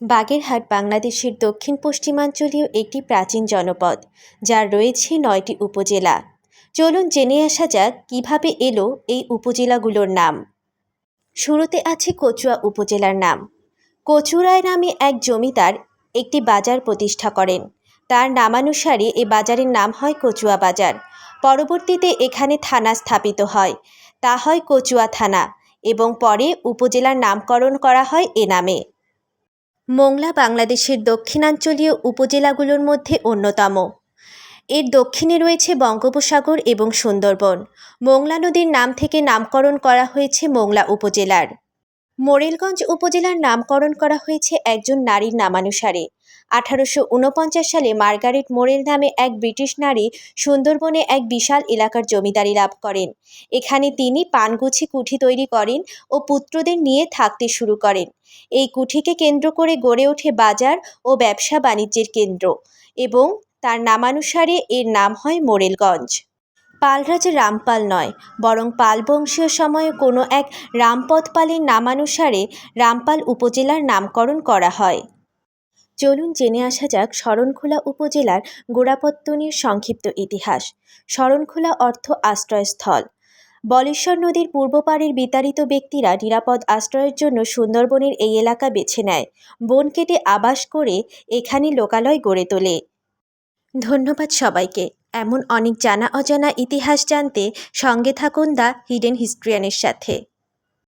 বাগেরহাট বাংলাদেশের দক্ষিণ পশ্চিমাঞ্চলীয় একটি প্রাচীন জনপদ, যার রয়েছে নয়টি উপজেলা। চলুন জেনে আসা যাক কীভাবে এলো এই উপজেলাগুলোর নাম। শুরুতে আছে কচুয়া উপজেলার নাম। কচুরায় নামে এক জমিদার একটি বাজার প্রতিষ্ঠা করেন। তার নামানুসারে এ বাজারের নাম হয় কচুয়া বাজার। পরবর্তীতে এখানে থানা স্থাপিত হয়। তা হয় কচুয়া থানা এবং পরে উপজেলার নামকরণ করা হয় এ নামে। মোংলা বাংলাদেশের দক্ষিণাঞ্চলীয় উপজেলাগুলোর মধ্যে অন্যতম। এর দক্ষিণে রয়েছে বঙ্গোপসাগর এবং সুন্দরবন। মোংলা নদীর নাম থেকে নামকরণ করা হয়েছে মোংলা উপজেলার। মোরেলগঞ্জ উপজেলার নামকরণ করা হয়েছে একজন নারীর নামানুসারে। আঠারোশো উনপঞ্চাশ সালে মার্গারেট মোরেল নামে এক ব্রিটিশ নারী সুন্দরবনে এক বিশাল এলাকার জমিদারি লাভ করেন। এখানে তিনি পানগুছি কুঠি তৈরি করেন ও পুত্রদের নিয়ে থাকতে শুরু করেন। এই কুঠিকে কেন্দ্র করে গড়ে ওঠে বাজার ও ব্যবসা বাণিজ্যের কেন্দ্র এবং তার নামানুসারে এর নাম হয় মোরেলগঞ্জ। পাল রাজা রামপাল নয়, বরং পাল বংশীয় সময়ে কোনো এক রামপদ পালের নামানুসারে রামপাল উপজেলার নামকরণ করা হয়। চলুন জেনে আসা যাক শরণখোলা উপজেলার গোড়াপত্তনের সংক্ষিপ্ত ইতিহাস। শরণখোলা অর্থ আশ্রয়স্থল। বলেশ্বর নদীর পূর্ব পাড়ের বিতাড়িত ব্যক্তিরা নিরাপদ আশ্রয়ের জন্য সুন্দরবনের এই এলাকা বেছে নেয়। বন কেটে আবাস করে এখানে লোকালয় গড়ে তোলে। ধন্যবাদ সবাইকে। এমন অনেক জানা অজানা ইতিহাস জানতে সঙ্গে থাকুন দ্য হিডেন হিস্ট্রিয়ানের সাথে।